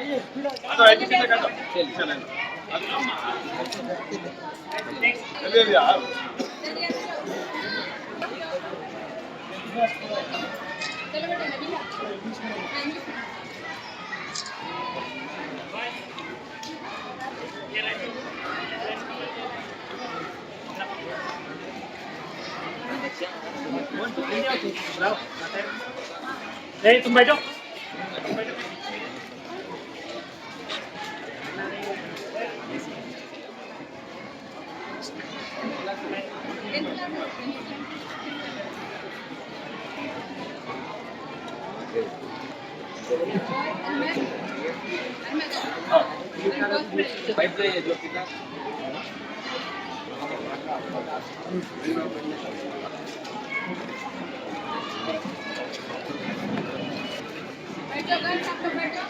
Hey, you. बैठो बैठो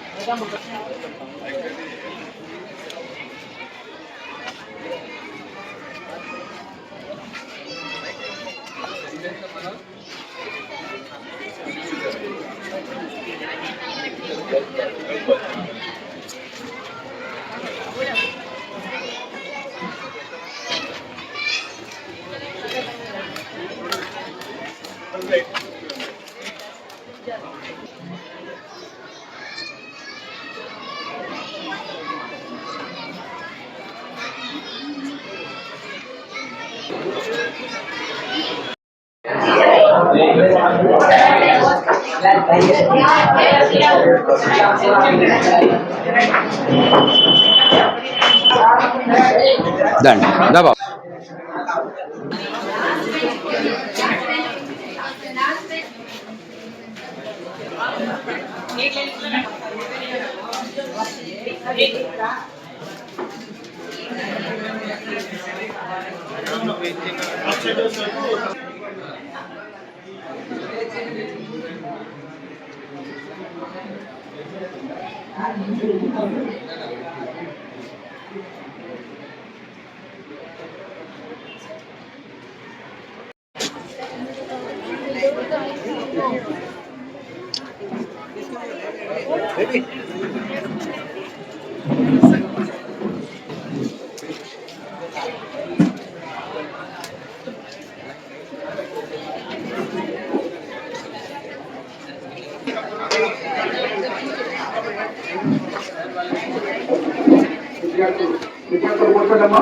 దండి దా బాబు విద్యార్థులు కూర్చోండమ్మా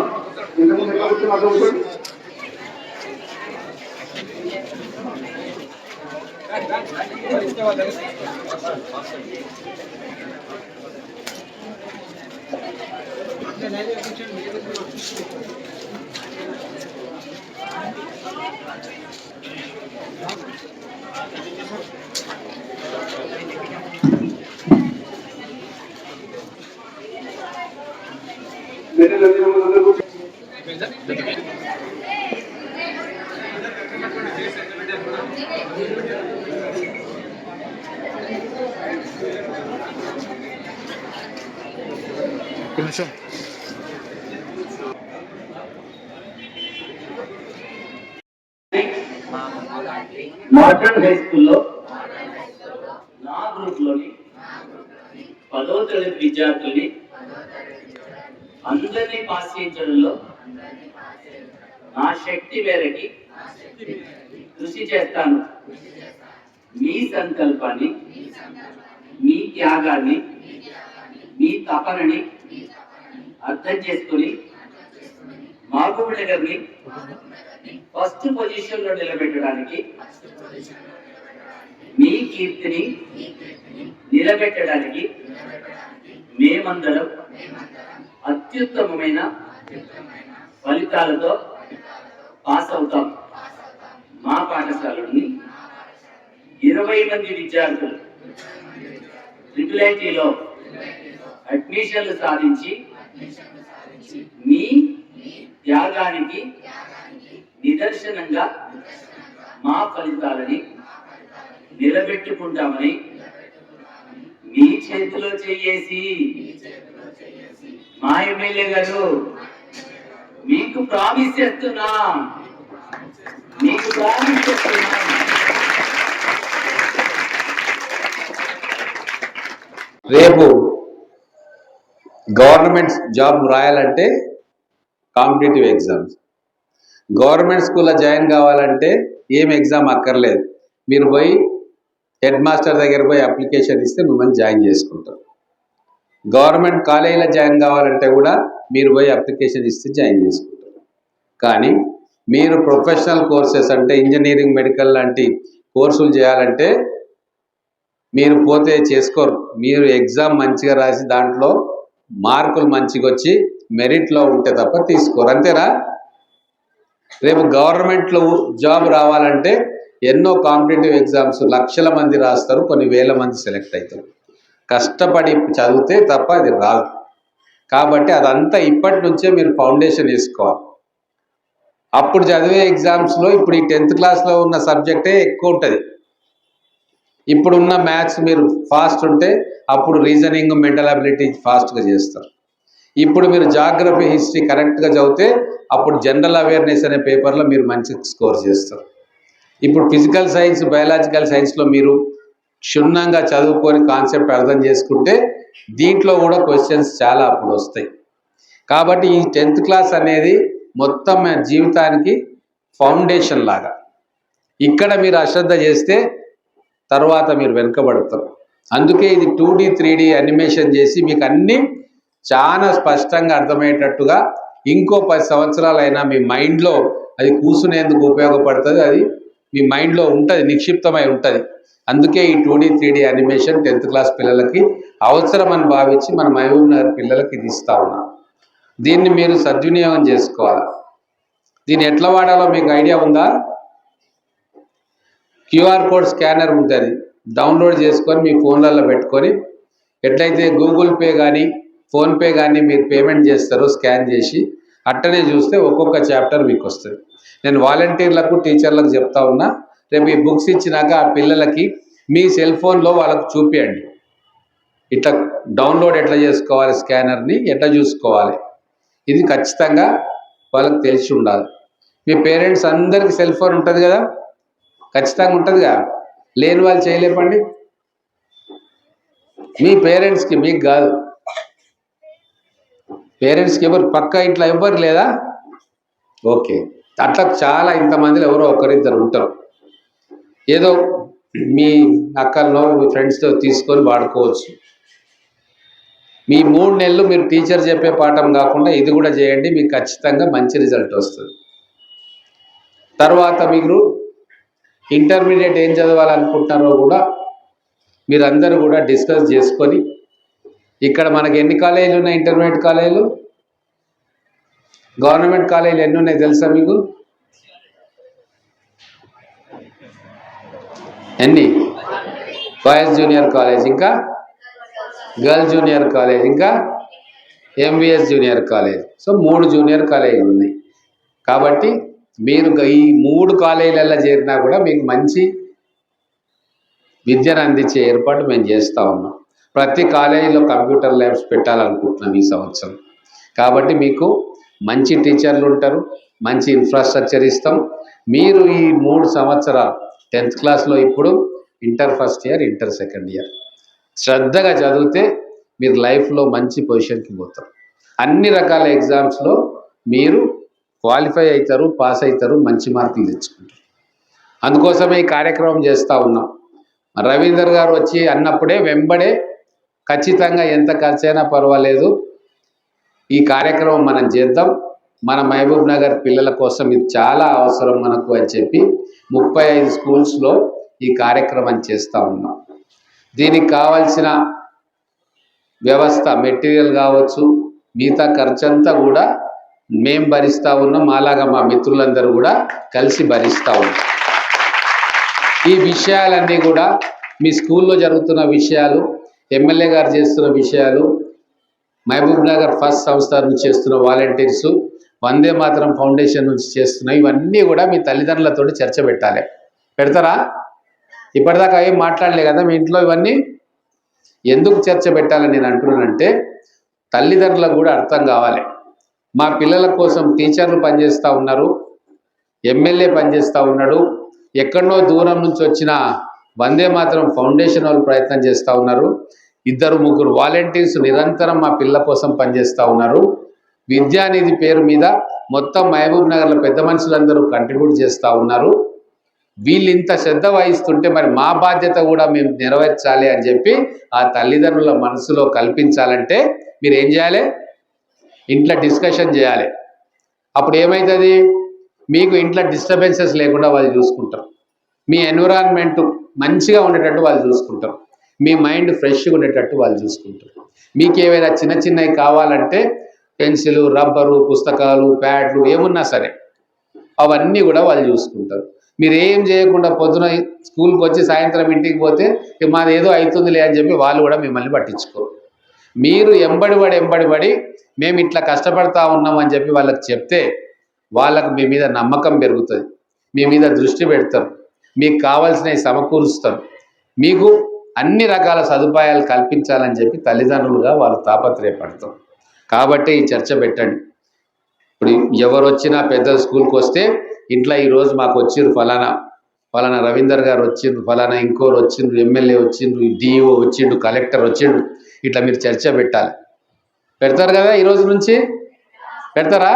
ఇంతకుముందు ఎక్కడ కూర్చొని అక్కడ కూర్చోండి వేరే లక్షణం అందరూ కూర్చోండి ఒక్క నిమిషం మోడర్న్ హై స్కూల్లో విద్యార్థుల్ని అందరినీ పాస్ చేయించడంలో నా శక్తి మేరకి కృషి చేస్తాను. మీ సంకల్పాన్ని మీ త్యాగాన్ని మీ తపనని అర్థం చేసుకుని మాగుబిడ్డ గారిని ఫస్ట్ పొజిషన్లో నిలబెట్టడానికి మీ కీర్తిని నిలబెట్టడానికి మేమందరం అత్యుత్తమమైన ఫలితాలతో పాస్ అవుతాం. మా పాఠశాలని ఇరవై మంది విద్యార్థులు ట్రిపుల్ ఐటీలో అడ్మిషన్లు సాధించి మీ త్యాగానికి నిదర్శనంగా మా ఫలితాలని నిలబెట్టుకుంటామని మీ చేతిలో చెయ్యేసి. మా ఎమ్మెల్యే గారు మీకు ప్రామిస్ చేస్తున్నా. మీకు ప్రామిస్ చేస్తున్నా. రేపు గవర్నమెంట్ జాబ్ రాయాలంటే కాంపిటేటివ్ ఎగ్జామ్స్. గవర్నమెంట్ స్కూల్లో జాయిన్ కావాలంటే ఏం ఎగ్జామ్ అక్కర్లేదు. మీరు పోయి హెడ్ మాస్టర్ దగ్గర పోయి అప్లికేషన్ ఇస్తే మిమ్మల్ని జాయిన్ చేసుకుంటారు గవర్నమెంట్ కాలేజీలో జాయిన్ కావాలంటే కూడా మీరు పోయి అప్లికేషన్ ఇస్తే జాయిన్ చేసుకుంటారు కానీ మీరు ప్రొఫెషనల్ కోర్సెస్ అంటే ఇంజనీరింగ్ మెడికల్ లాంటి కోర్సులు చేయాలంటే మీరు పోతే చేసుకోరు. మీరు ఎగ్జామ్ మంచిగా రాసి దాంట్లో మార్కులు మంచిగా వచ్చి మెరిట్లో ఉంటే తప్ప తీసుకోరు. అంతేనా? రేపు గవర్నమెంట్లో జాబ్ రావాలంటే ఎన్నో కాంపిటేటివ్ ఎగ్జామ్స్ లక్షల మంది రాస్తారు కొన్ని వేల మంది సెలెక్ట్ అవుతారు. కష్టపడి చదివితే తప్ప అది రాదు. కాబట్టి అదంతా ఇప్పటి నుంచే మీరు ఫౌండేషన్ వేసుకోవాలి. అప్పుడు చదివే ఎగ్జామ్స్లో ఇప్పుడు ఈ టెన్త్ క్లాస్లో ఉన్న సబ్జెక్టే ఎక్కువ ఉంటుంది. ఇప్పుడున్న మ్యాథ్స్ మీరు ఫాస్ట్ ఉంటే అప్పుడు రీజనింగ్ మెంటల్ అబిలిటీ ఫాస్ట్గా చేస్తారు. ఇప్పుడు మీరు జాగ్రఫీ హిస్టరీ కరెక్ట్గా చదివితే అప్పుడు జనరల్ అవేర్నెస్ అనే పేపర్లో మీరు మంచి స్కోర్ చేస్తారు. ఇప్పుడు ఫిజికల్ సైన్స్ బయాలజికల్ సైన్స్లో మీరు క్షుణ్ణంగా చదువుకొని కాన్సెప్ట్ అర్థం చేసుకుంటే దీంట్లో కూడా క్వశ్చన్స్ చాలా అప్పుడు వస్తాయి. కాబట్టి ఈ టెన్త్ క్లాస్ అనేది మొత్తం జీవితానికి ఫౌండేషన్ లాగా. ఇక్కడ మీరు అశ్రద్ధ చేస్తే తర్వాత మీరు వెనుకబడతారు. అందుకే ఇది two D three D animation చేసి మీకు అన్నీ చాలా స్పష్టంగా అర్థమయ్యేటట్టుగా ఇంకో పది సంవత్సరాలైనా మీ మైండ్లో అది కూర్చునేందుకు ఉపయోగపడుతుంది. అది మీ మైండ్లో ఉంటుంది నిక్షిప్తమై ఉంటుంది. అందుకే ఈ two D three D animation tenth class పిల్లలకి అవసరం అని భావించి మన మహబూబ్ నగర్ పిల్లలకి ఇది ఇస్తా ఉన్నాం. దీన్ని మీరు సద్వినియోగం చేసుకోవాలి. దీన్ని ఎట్లా వాడాలో మీకు ఐడియా ఉందా? క్యూఆర్ కోడ్ స్కానర్ ఉంటుంది. డౌన్లోడ్ చేసుకొని మీ ఫోన్లలో పెట్టుకొని ఎట్లయితే గూగుల్ పే కానీ ఫోన్పే కానీ మీరు పేమెంట్ చేస్తారో స్కాన్ చేసి అట్టనే చూస్తే ఒక్కొక్క చాప్టర్ మీకు వస్తుంది నేను వాలంటీర్లకు టీచర్లకు చెప్తా ఉన్నా రేపు ఈ బుక్స్ ఇచ్చినాక ఆ పిల్లలకి మీ సెల్ ఫోన్లో వాళ్ళకు చూపియండి. ఇట్లా డౌన్లోడ్ ఎట్లా చేసుకోవాలి స్కానర్ని ఎట్లా చూసుకోవాలి? ఇది ఖచ్చితంగా వాళ్ళకి తెలిసి ఉండాలి. మీ పేరెంట్స్ అందరికి సెల్ ఫోన్ ఉంటుంది కదా? ఖచ్చితంగా ఉంటుందిగా లేని వాళ్ళు చేయలేపండి మీ పేరెంట్స్కి మీకు కాదు. పేరెంట్స్కి ఎవరు పక్క ఇంట్లో ఎవ్వరు లేదా? ఓకే. అట్లా చాలా ఇంతమందిలో ఎవరో ఒకరిద్దరు ఉంటారు. ఏదో మీ అక్కల్లో మీ ఫ్రెండ్స్తో తీసుకొని వాడుకోవచ్చు. మీ మూడు నెలలు మీరు టీచర్ చెప్పే పాఠం కాకుండా ఇది కూడా చేయండి మీకు ఖచ్చితంగా మంచి రిజల్ట్ వస్తుంది. తర్వాత మీరు ఇంటర్మీడియట్ ఏం చదవాలనుకుంటున్నారో కూడా మీరందరూ కూడా డిస్కస్ చేసుకొని ఇక్కడ మనకి ఎన్ని కాలేజీలు ఉన్నాయి? ఇంటర్మీడియట్ కాలేజీలు? గవర్నమెంట్ కాలేజీలు ఎన్ని ఉన్నాయి తెలుసా మీకు? ఎన్ని? బాయ్స్ జూనియర్ కాలేజ్ ఇంకా? గర్ల్ జూనియర్ కాలేజ్ ఇంకా? ఎంవిఎస్ జూనియర్ కాలేజ్ సో మూడు జూనియర్ కాలేజీలు ఉన్నాయి. కాబట్టి మీరు ఈ మూడు కాలేజీలలో చేరినా కూడా మీకు మంచి విద్యను అందించే ఏర్పాటు మేము చేస్తూ ఉన్నాం. ప్రతి కాలేజీలో కంప్యూటర్ ల్యాబ్స్ పెట్టాలనుకుంటున్నాం ఈ సంవత్సరం. కాబట్టి మీకు మంచి టీచర్లు ఉంటారు మంచి ఇన్ఫ్రాస్ట్రక్చర్ ఇస్తాం. మీరు ఈ మూడు సంవత్సరాలు టెన్త్ క్లాస్లో ఇప్పుడు inter first year inter second year. శ్రద్ధగా చదివితే మీరు లైఫ్లో మంచి పొజిషన్కి పోతారు. అన్ని రకాల ఎగ్జామ్స్లో మీరు క్వాలిఫై అవుతారు పాస్ అవుతారు మంచి మార్కులు తెచ్చుకుంటారు. అందుకోసమే ఈ కార్యక్రమం చేస్తూ ఉన్నాం. రవీందర్ గారు వచ్చి అన్నప్పుడే వెంబడే ఖచ్చితంగా ఎంత ఖర్చైనా పర్వాలేదు. ఈ కార్యక్రమం మనం చేద్దాం. మన మహబూబ్ నగర్ పిల్లల కోసం ఇది చాలా అవసరం మనకు అని చెప్పి ముప్పై ఐదు స్కూల్స్లో ఈ కార్యక్రమం చేస్తూ ఉన్నాం. దీనికి కావాల్సిన వ్యవస్థ మెటీరియల్ కావచ్చు మిగతా ఖర్చంతా కూడా మేం భరిస్తూ ఉన్నాం. అలాగా మా మిత్రులందరూ కూడా కలిసి భరిస్తూ ఉన్నాం. ఈ విషయాలన్నీ కూడా మీ స్కూల్లో జరుగుతున్న విషయాలు ఎమ్మెల్యే గారు చేస్తున్న విషయాలు మహబూబ్ నగర్ ఫస్ట్ సంస్థ నుంచి చేస్తున్న వాలంటీర్స్ వందే మాత్రం ఫౌండేషన్ నుంచి చేస్తున్న ఇవన్నీ కూడా మీ తల్లిదండ్రులతో చర్చ పెట్టాలి. పెడతారా? ఇప్పటిదాకా ఏం మాట్లాడలే కదా మీ ఇంట్లో ఇవన్నీ? ఎందుకు చర్చ పెట్టాలని నేను అంటున్నానంటే తల్లిదండ్రులకు కూడా అర్థం కావాలి. మా పిల్లల కోసం టీచర్లు పనిచేస్తూ ఉన్నారు ఎమ్మెల్యే పనిచేస్తూ ఉన్నాడు. ఎక్కడో దూరం నుంచి వచ్చిన వందే మాత్రం ఫౌండేషన్ వాళ్ళు ప్రయత్నం చేస్తూ ఉన్నారు. ఇద్దరు ముగ్గురు వాలంటీర్స్ నిరంతరం మా పిల్ల కోసం పనిచేస్తూ ఉన్నారు. విద్యానిధి పేరు మీద మొత్తం మహబూబ్ నగర్లో పెద్ద మనుషులందరూ కంట్రిబ్యూట్ చేస్తూ ఉన్నారు. వీళ్ళు ఇంత శ్రద్ధ వహిస్తుంటే మరి మా బాధ్యత కూడా మేము నెరవేర్చాలి అని చెప్పి ఆ తల్లిదండ్రుల మనసులో కల్పించాలంటే మీరు ఏం చేయాలి? ఇంట్లో డిస్కషన్ చేయాలి. అప్పుడు ఏమవుతుంది మీకు ఇంట్లో డిస్టర్బెన్సెస్ లేకుండా వాళ్ళు చూసుకుంటారు. మీ ఎన్విరాన్మెంట్ మంచిగా ఉండేటట్టు వాళ్ళు చూసుకుంటారు. మీ మైండ్ ఫ్రెష్గా ఉండేటట్టు వాళ్ళు చూసుకుంటారు. మీకు ఏవైనా చిన్న చిన్నవి కావాలంటే పెన్సిల్ రబ్బరు పుస్తకాలు ప్యాడ్లు ఏమున్నా సరే అవన్నీ కూడా వాళ్ళు చూసుకుంటారు. మీరు ఏం చేయకుండా పొద్దున స్కూల్కి వచ్చి సాయంత్రం ఇంటికి పోతే మాది ఏదో అవుతుందిలే అని చెప్పి వాళ్ళు కూడా మిమ్మల్ని పట్టించుకోరు. మీరు ఎంబడి పడి ఎంబడి పడి మేము ఇట్లా కష్టపడతా ఉన్నాం అని చెప్పి వాళ్ళకి చెప్తే వాళ్ళకు మీ మీద నమ్మకం పెరుగుతుంది. మీ మీద దృష్టి పెడతారు. మీకు కావాల్సినవి సమకూరుస్తారు. మీకు అన్ని రకాల సదుపాయాలు కల్పించాలని చెప్పి తల్లిదండ్రులుగా వాళ్ళు తాపత్రయపడతారు. కాబట్టి ఈ చర్చ పెట్టండి. ఇప్పుడు ఎవరు వచ్చినా పెద్ద స్కూల్కి వస్తే ఇంట్లో ఈరోజు మాకు వచ్చిర్రు ఫలానా ఫలానా రవీందర్ గారు వచ్చిండ్రు ఫలానా ఇంకోరు వచ్చిండ్రు ఎమ్మెల్యే వచ్చిండ్రు డిఈఓ వచ్చిండు కలెక్టర్ వచ్చిండు ఇట్లా మీరు చర్చ పెట్టాలి. పెడతారు కదా ఈరోజు నుంచి? పెడతారా?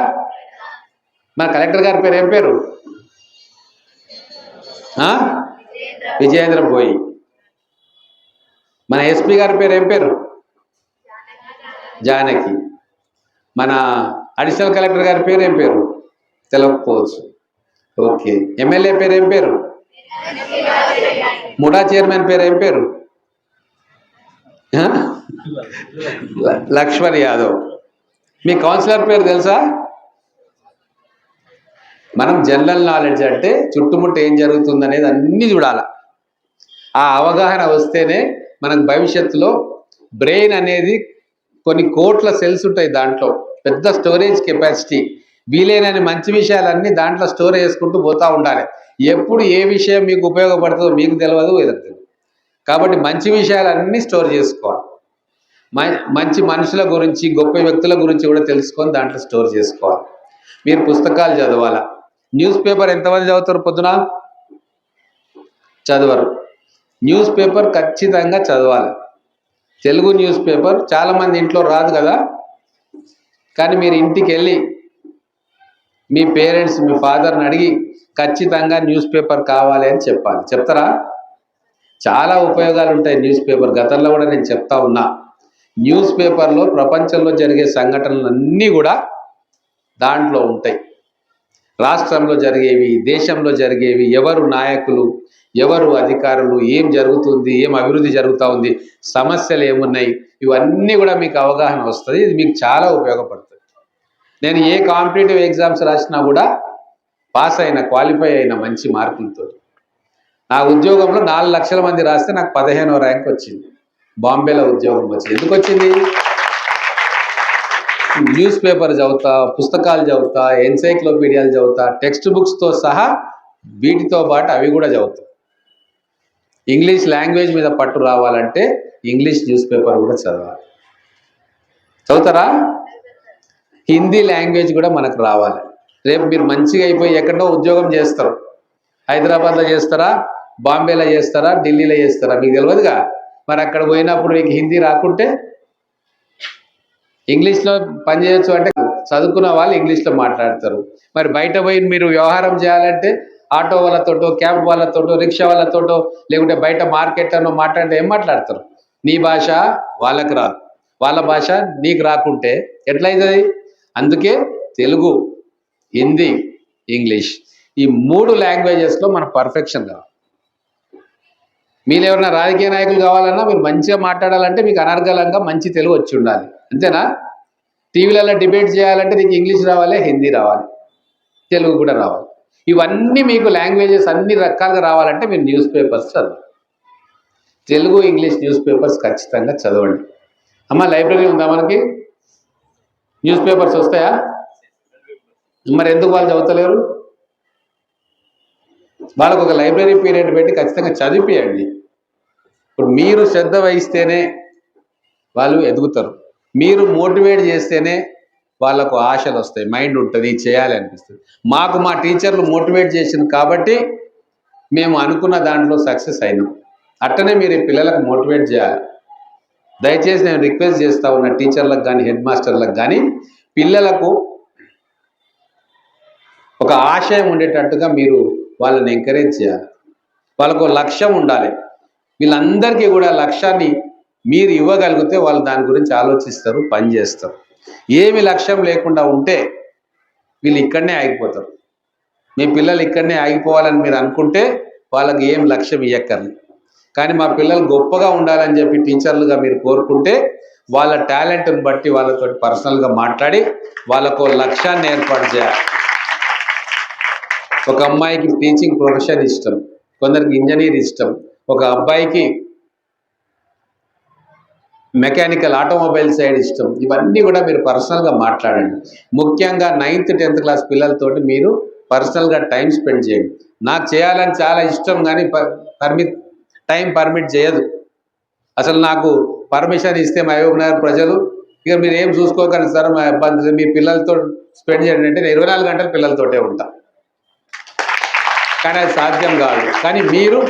మన కలెక్టర్ గారి పేరు ఏం పేరు? విజయేంద్ర బోయి మన ఎస్పీ గారి పేరు ఏం పేరు? జానకి. మన అడిషనల్ కలెక్టర్ గారి పేరు ఏం పేరు? తెలవకపోవచ్చు. ఓకే. ఎమ్మెల్యే పేరు ఏం పేరు? ముడా చైర్మన్ పేరు ఏం పేరు? లక్ష్మణ్ యాదవ్. మీ కౌన్సిలర్ పేరు తెలుసా? మనం జనరల్ నాలెడ్జ్ అంటే చుట్టుముట్టు ఏం జరుగుతుంది అనేది అన్నీ చూడాలి. ఆ అవగాహన వస్తేనే మనకు భవిష్యత్తులో బ్రెయిన్ అనేది కొన్ని కోట్ల సెల్స్ ఉంటాయి దాంట్లో పెద్ద స్టోరేజ్ కెపాసిటీ. వీలైనన్ని మంచి విషయాలన్నీ దాంట్లో స్టోర్ చేసుకుంటూ పోతూ ఉండాలి. ఎప్పుడు ఏ విషయం మీకు ఉపయోగపడుతుందో మీకు తెలియదు వీళ్ళకి కాబట్టి మంచి విషయాలన్నీ స్టోర్ చేసుకోవాలి. మ- మంచి మనుషుల గురించి గొప్ప వ్యక్తుల గురించి కూడా తెలుసుకొని దాంట్లో స్టోర్ చేసుకోవాలి. మీరు పుస్తకాలు చదవాలా? న్యూస్ పేపర్ ఎంతమంది చదువుతారు పొద్దున? చదవరు. న్యూస్ పేపర్ ఖచ్చితంగా చదవాలి. తెలుగు న్యూస్ పేపర్ చాలామంది ఇంట్లో రాదు కదా? కానీ మీరు ఇంటికి వెళ్ళి మీ పేరెంట్స్ మీ ఫాదర్ని అడిగి ఖచ్చితంగా న్యూస్ పేపర్ కావాలి అని చెప్పాలి. చెప్తారా? చాలా ఉపయోగాలు ఉంటాయి న్యూస్ పేపర్ గతంలో కూడా నేను చెప్తా ఉన్నా. న్యూస్ పేపర్లో ప్రపంచంలో జరిగే సంఘటనలు అన్నీ కూడా దాంట్లో ఉంటాయి. రాష్ట్రంలో జరిగేవి దేశంలో జరిగేవి ఎవరు నాయకులు ఎవరు అధికారులు ఏం జరుగుతుంది ఏం అభివృద్ధి జరుగుతూ ఉంది సమస్యలు ఏమున్నాయి ఇవన్నీ కూడా మీకు అవగాహన వస్తుంది ఇది మీకు చాలా ఉపయోగపడుతుంది. నేను ఏ కాంపిటేటివ్ ఎగ్జామ్స్ రాసినా కూడా పాస్ అయిన క్వాలిఫై అయిన మంచి మార్కులతో. నా ఉద్యోగంలో నాలుగు లక్షల మంది రాస్తే నాకు పదిహేనో ర్యాంక్ వచ్చింది. బాంబేలో ఉద్యోగం వచ్చింది. ఎందుకు వచ్చింది? న్యూస్ పేపర్ చదువుతా పుస్తకాలు చదువుతా ఎన్సైక్లోపీడియాలు చదువుతా టెక్స్ట్ బుక్స్తో సహా వీటితో పాటు అవి కూడా చదువుతా. ఇంగ్లీష్ లాంగ్వేజ్ మీద పట్టు రావాలంటే ఇంగ్లీష్ న్యూస్ పేపర్ కూడా చదవాలి. చదువుతారా? హిందీ లాంగ్వేజ్ కూడా మనకు రావాలి. రేపు మీరు మంచిగా అయిపోయి ఎక్కడో ఉద్యోగం చేస్తారు. హైదరాబాద్లో చేస్తారా? బాంబేలో చేస్తారా? ఢిల్లీలో చేస్తారా? మీకు తెలియదుగా? మరి అక్కడ పోయినప్పుడు మీకు హిందీ రాకుంటే ఇంగ్లీష్లో పనిచేయచ్చు అంటే చదువుకున్న వాళ్ళు ఇంగ్లీష్లో మాట్లాడతారు. మరి బయట పోయి మీరు వ్యవహారం చేయాలంటే ఆటో వాళ్ళతోటో క్యాబ్ వాళ్ళతోటో రిక్షా వాళ్ళతోటో లేకుంటే బయట మార్కెట్లోనో మాట్లాడితే ఏం మాట్లాడతారు? నీ భాష వాళ్ళకి రాదు. వాళ్ళ భాష నీకు రాకుంటే ఎట్లయితుంది? అందుకే తెలుగు హిందీ ఇంగ్లీష్ ఈ మూడు లాంగ్వేజెస్లో మన పర్ఫెక్షన్ కావాలి. మీరు ఎవరైనా రాజకీయ నాయకులు కావాలన్నా మీరు మంచిగా మాట్లాడాలంటే మీకు అనర్గళంగా మంచి తెలుగు వచ్చి ఉండాలి. అంతేనా? టీవీలలో డిబేట్ చేయాలంటే నీకు ఇంగ్లీష్ రావాలి హిందీ రావాలి తెలుగు కూడా రావాలి. ఇవన్నీ మీకు లాంగ్వేజెస్ అన్ని రకాలుగా రావాలంటే మీరు న్యూస్ పేపర్స్ చదవండి. తెలుగు ఇంగ్లీష్ న్యూస్ పేపర్స్ ఖచ్చితంగా చదవండి. అమ్మ లైబ్రరీ ఉందా మనకి? న్యూస్ పేపర్స్ వస్తాయా? మరి ఎందుకు వాళ్ళు చదువుతలేరు? వాళ్ళకు ఒక లైబ్రరీ పీరియడ్ పెట్టి ఖచ్చితంగా చదివిపియండి. ఇప్పుడు మీరు శ్రద్ధ వహిస్తేనే వాళ్ళు ఎదుగుతారు. మీరు మోటివేట్ చేస్తేనే వాళ్ళకు ఆశలు వస్తాయి మైండ్ ఉంటుంది చేయాలి అనిపిస్తుంది. మాకు మా టీచర్లు మోటివేట్ చేసింది కాబట్టి మేము అనుకున్న దాంట్లో సక్సెస్ అయినాం. అట్టనే మీరు పిల్లలకు మోటివేట్ చేయాలి. దయచేసి నేను రిక్వెస్ట్ చేస్తా ఉన్న టీచర్లకు కానీ హెడ్ మాస్టర్లకు కానీ పిల్లలకు ఒక ఆశయం ఉండేటట్టుగా మీరు వాళ్ళని ఎంకరేజ్ చేయాలి. వాళ్ళకు లక్ష్యం ఉండాలి. వీళ్ళందరికీ కూడా లక్ష్యాన్ని మీరు ఇవ్వగలిగితే వాళ్ళు దాని గురించి ఆలోచిస్తారు పని చేస్తారు. ఏమి లక్ష్యం లేకుండా ఉంటే వీళ్ళు ఇక్కడనే ఆగిపోతారు. మీ పిల్లలు ఇక్కడనే ఆగిపోవాలని మీరు అనుకుంటే వాళ్ళకి ఏం లక్ష్యం ఇవ్వక్కర్లేదు కానీ మా పిల్లలు గొప్పగా ఉండాలని చెప్పి టీచర్లుగా మీరు కోరుకుంటే వాళ్ళ టాలెంట్ని బట్టి వాళ్ళతో పర్సనల్గా మాట్లాడి వాళ్ళకు లక్ష్యాన్ని ఏర్పాటు చేయాలి. ఒక అమ్మాయికి టీచింగ్ ప్రొఫెషన్ ఇష్టం కొందరికి ఇంజనీర్ ఇష్టం ఒక అబ్బాయికి మెకానికల్ ఆటోమొబైల్ సైడ్ ఇష్టం. ఇవన్నీ కూడా మీరు పర్సనల్గా మాట్లాడండి. ముఖ్యంగా నైన్త్ టెన్త్ క్లాస్ పిల్లలతోటి మీరు పర్సనల్గా టైం స్పెండ్ చేయండి. నాకు చేయాలని చాలా ఇష్టం కానీ పర్మిట్ టైం పర్మిట్ చేయదు. అసలు నాకు పర్మిషన్ ఇస్తే మహబూబ్ నగర్ ప్రజలు ఇక మీరు ఏం చూసుకోకండి సార్ మా ఇబ్బంది మీ పిల్లలతో స్పెండ్ చేయండి అంటే నేను ఇరవై నాలుగు గంటలు పిల్లలతోటే ఉంటా. కానీ అది సాధ్యం కాదు. కానీ మీరు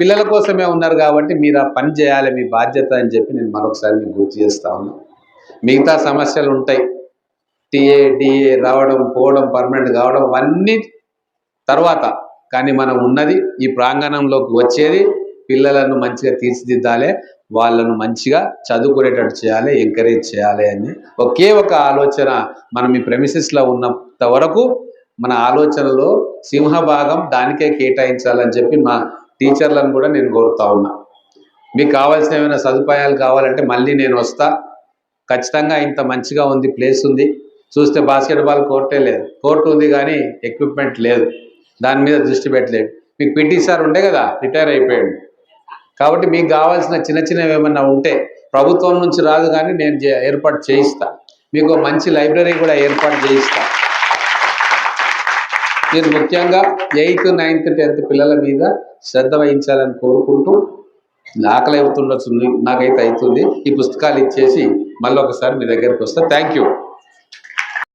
పిల్లల కోసమే ఉన్నారు కాబట్టి మీరు ఆ పని చేయాలి మీ బాధ్యత అని చెప్పి నేను మరొకసారి మీకు గుర్తు చేస్తా ఉన్నా. మిగతా సమస్యలు ఉంటాయి. టీఏ డిఏ రావడం పోవడం పర్మనెంట్ కావడం అవన్నీ తర్వాత. కానీ మనం ఉన్నది ఈ ప్రాంగణంలోకి వచ్చేది పిల్లలను మంచిగా తీర్చిదిద్దాలి వాళ్ళను మంచిగా చదువుకునేటట్టు చేయాలి ఎంకరేజ్ చేయాలి అని ఒకే ఒక ఆలోచన మనం ఈ ప్రెమిసెస్లో ఉన్నంత వరకు మన ఆలోచనలో సింహభాగం దానికే కేటాయించాలని చెప్పి మా టీచర్లను కూడా నేను కోరుతా ఉన్నా. మీకు కావాల్సిన ఏమైనా సదుపాయాలు కావాలంటే మళ్ళీ నేను వస్తా. ఖచ్చితంగా ఇంత మంచిగా ఉంది ప్లేస్ ఉంది. చూస్తే బాస్కెట్బాల్ కోర్టే లేదు. కోర్టు ఉంది కానీ ఎక్విప్మెంట్ లేదు. దాని మీద దృష్టి పెట్టలేదు. మీకు పిటి సార్ ఉండే కదా రిటైర్ అయిపోయాడు. కాబట్టి మీకు కావాల్సిన చిన్న చిన్నవి ఏమన్నా ఉంటే ప్రభుత్వం నుంచి రాదు కానీ నేను చే- ఏర్పాటు చేయిస్తా. మీకు మంచి లైబ్రరీ కూడా ఏర్పాటు చేయిస్తా. మీరు ముఖ్యంగా ఎయిత్ నైన్త్ టెన్త్ పిల్లల మీద శ్రద్ధ వహించాలని కోరుకుంటూ ఆకలి అవుతుండొచ్చు నాకైతే అవుతుంది. ఈ పుస్తకాలు ఇచ్చేసి మళ్ళీ ఒకసారి మీ దగ్గరికి వస్తా. Thank you